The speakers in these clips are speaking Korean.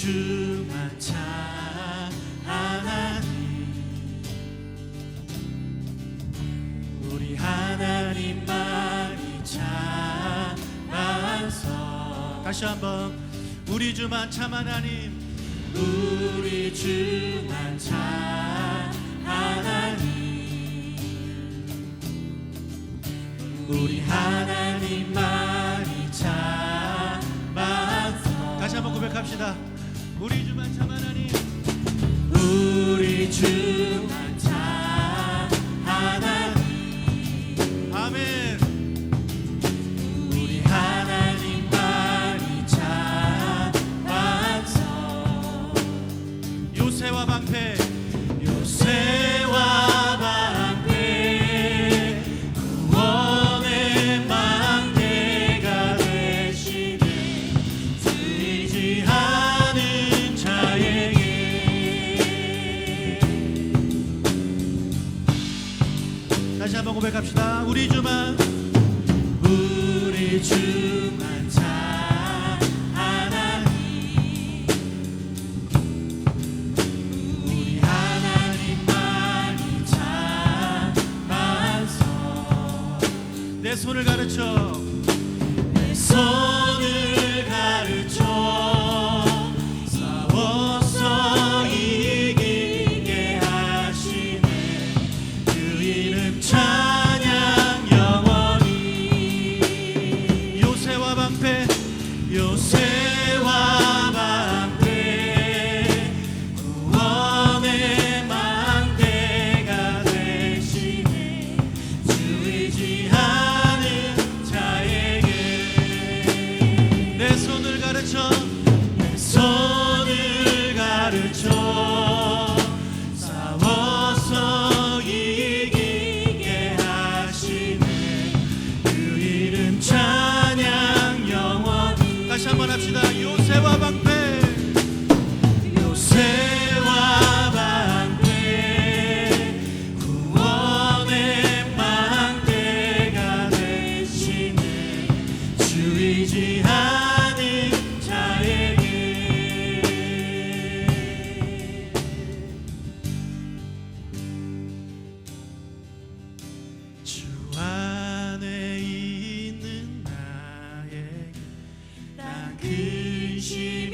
주만 참 하나님. 우리 하나님만이 찬성 다시 한번 우리 주만 참 하나님. 우리 주만 참 하나님. 우리 하나님만이 참 다시 한번 고백합시다. 우리 주만 참아라. 손을 가르쳐 근심.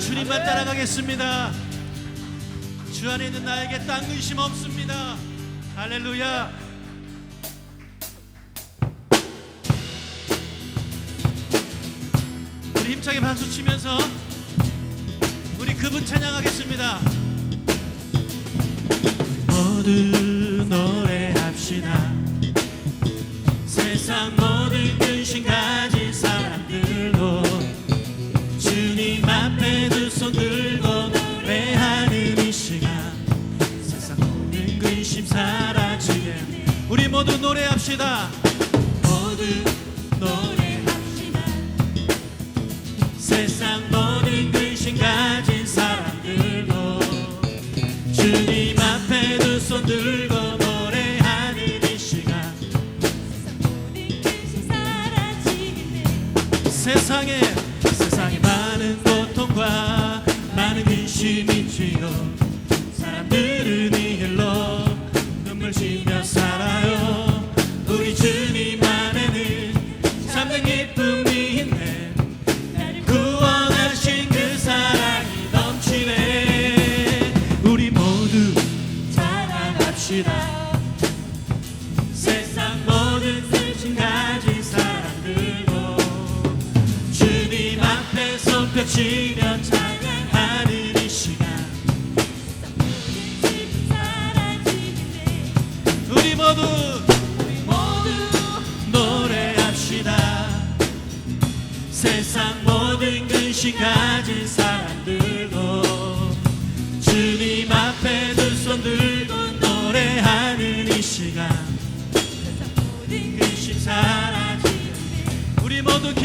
주님만 따라가겠습니다. 주 안에 있는 나에게 땅 의심 없습니다. 할렐루야. 우리 힘차게 박수 치면서 우리 그분 찬양하겠습니다. 어둠 사라지게. 우리 모두 노래합시다. 모두 노래합시다. 세상 모든 근심 가진 사람들도 주님 앞에 두 손 들고 세상에 세상에 많은 고통과 많은 근심이 모두 사랑합시다 세상 모든 상심 가진 사람들도 주님 앞에서 펼치며 찬양하는 이 시간 우리 모두 았 시다. 세상 모든 근심 가진 사람.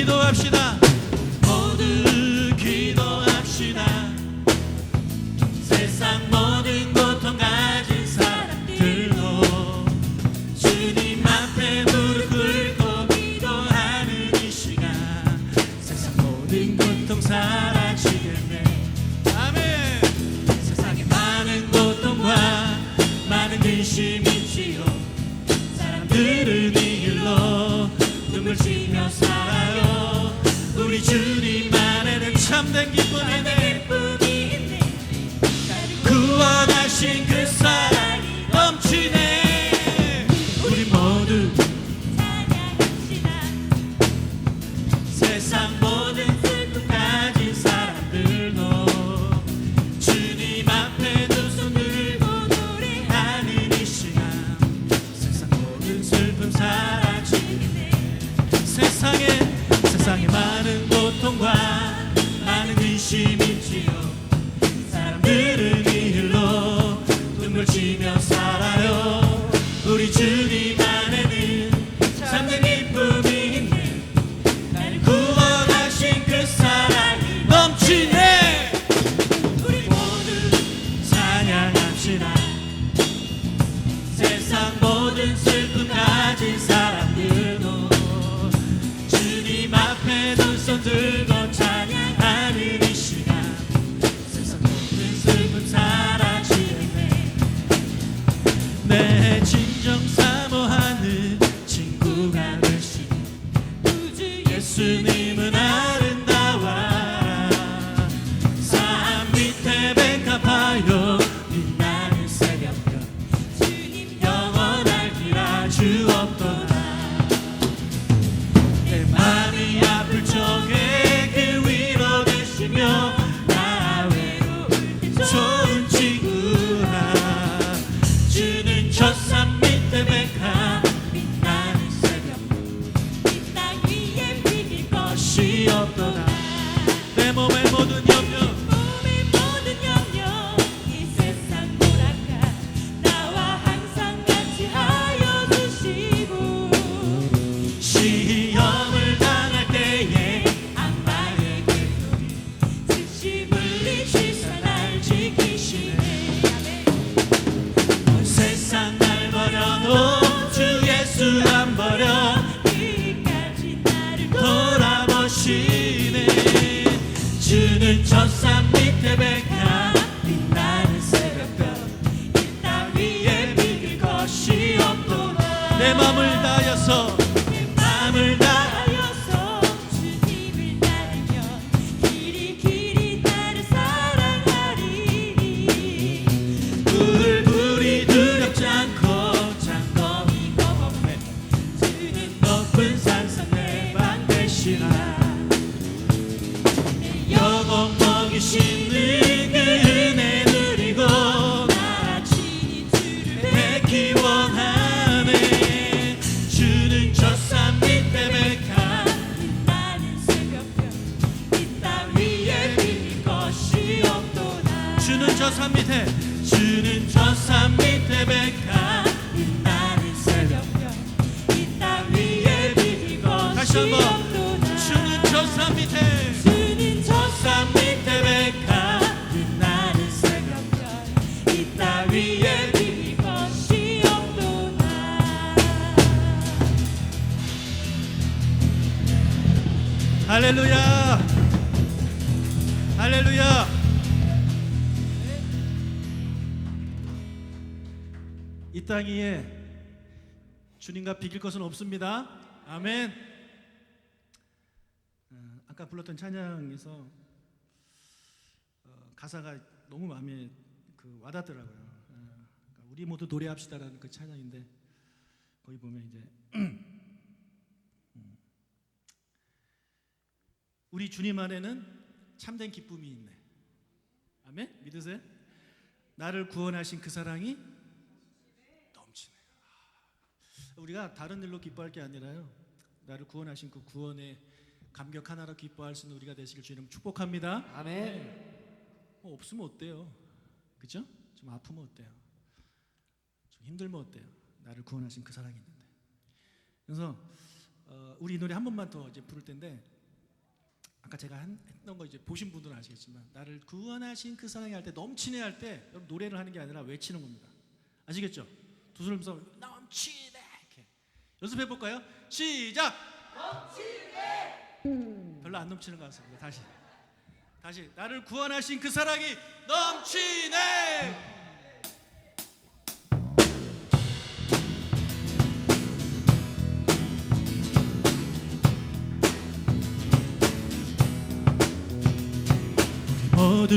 Давидовщина. de 내 맘을 다여서 위에 주님과 비길 것은 없습니다 아멘 어, 아까 불렀던 찬양에서 어, 가사가 너무 마음에 그 와닿더라고요 어, 그러니까 우리 모두 노래합시다라는 그 찬양인데 거기 보면 이제 우리 주님 안에는 참된 기쁨이 있네. 아멘? 믿으세요? 나를 구원하신 그 사랑이 넘치네. 아, 우리가 다른 일로 기뻐할 게 아니라요. 나를 구원하신 그 구원의 감격 하나로 기뻐할 수 있는 우리가 되시길 주님 축복합니다. 아멘. 뭐 없으면 어때요? 그죠? 좀 아프면 어때요? 좀 힘들면 어때요? 나를 구원하신 그 사랑이 있는데. 그래서 어, 우리 이 노래 한 번만 더 이제 부를 텐데 아까 제가 한, 했던 거 이제 보신 분들은 아시겠지만 나를 구원하신 그 사랑이 할 때 넘치네 할 때 노래를 하는 게 아니라 외치는 겁니다. 아시겠죠? 두 손을 서 넘치네 연습해 볼까요? 시작. 넘치네. 별로 안 넘치는 것 같습니다. 다시. 다시 나를 구원하신 그 사랑이 넘치네. 모두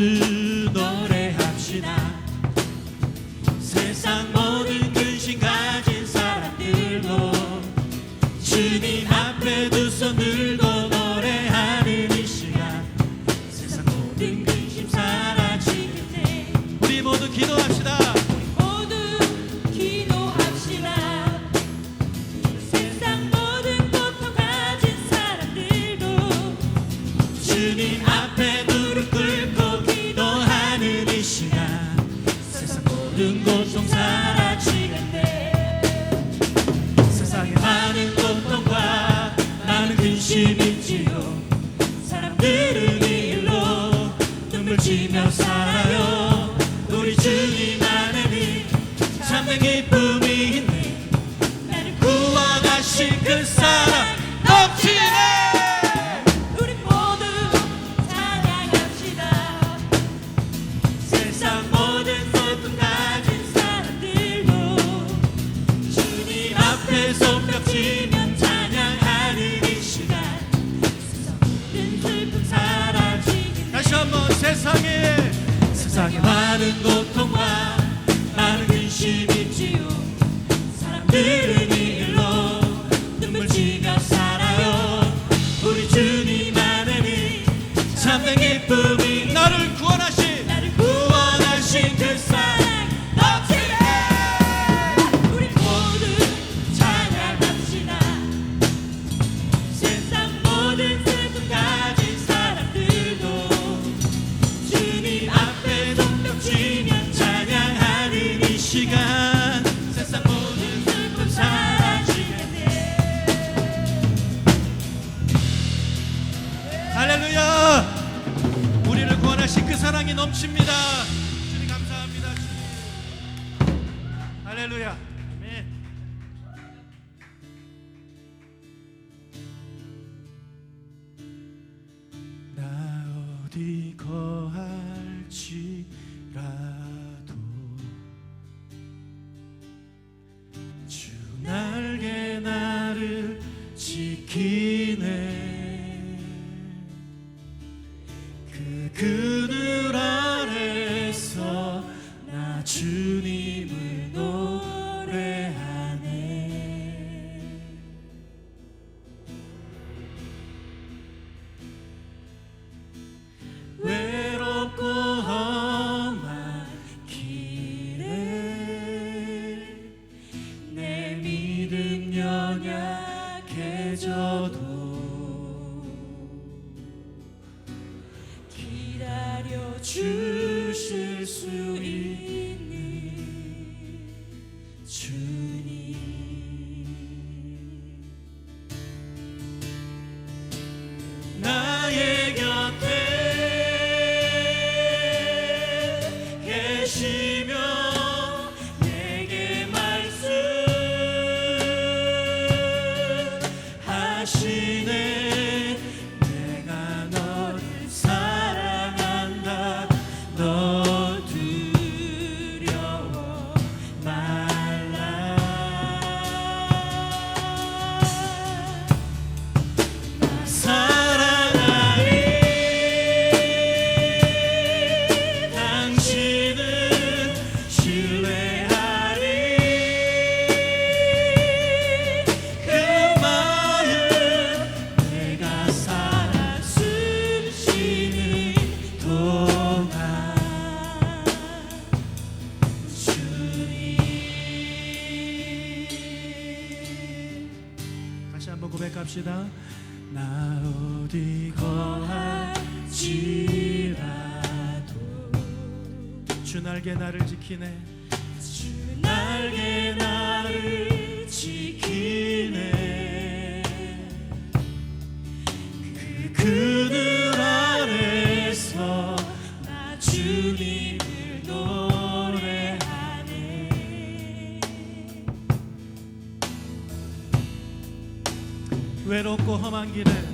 zaman girer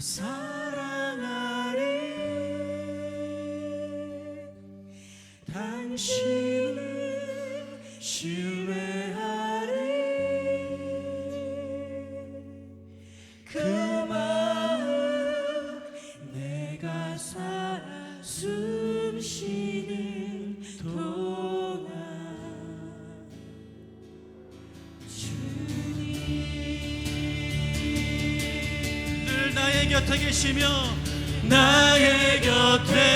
사랑하리. 당신을 쉬우 곁에 계시며 나의 곁에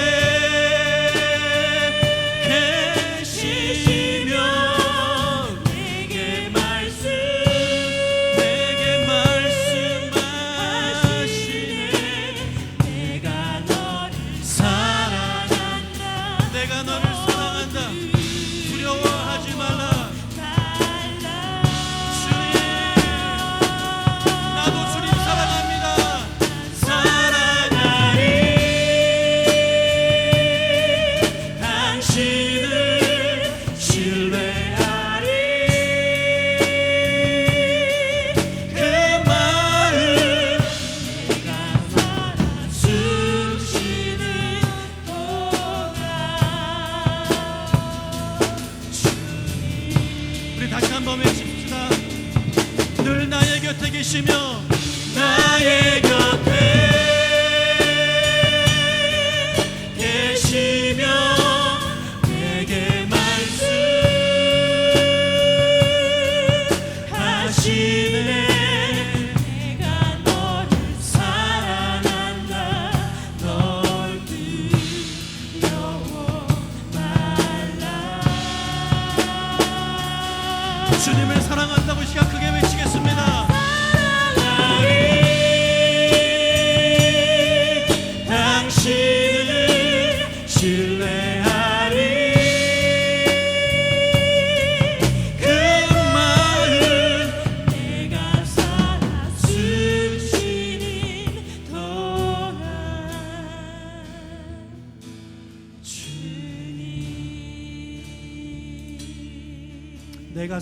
한번 외칩시다. 늘 나의 곁에 계시며 나의 곁에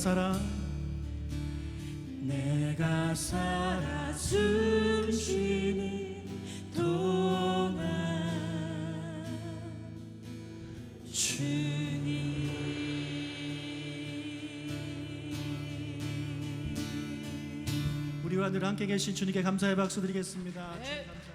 살아 내가 살아 숨 쉬는 동안 주님 우리와 늘 함께 계신 주님께 감사의 박수 드리겠습니다. 감사합니다.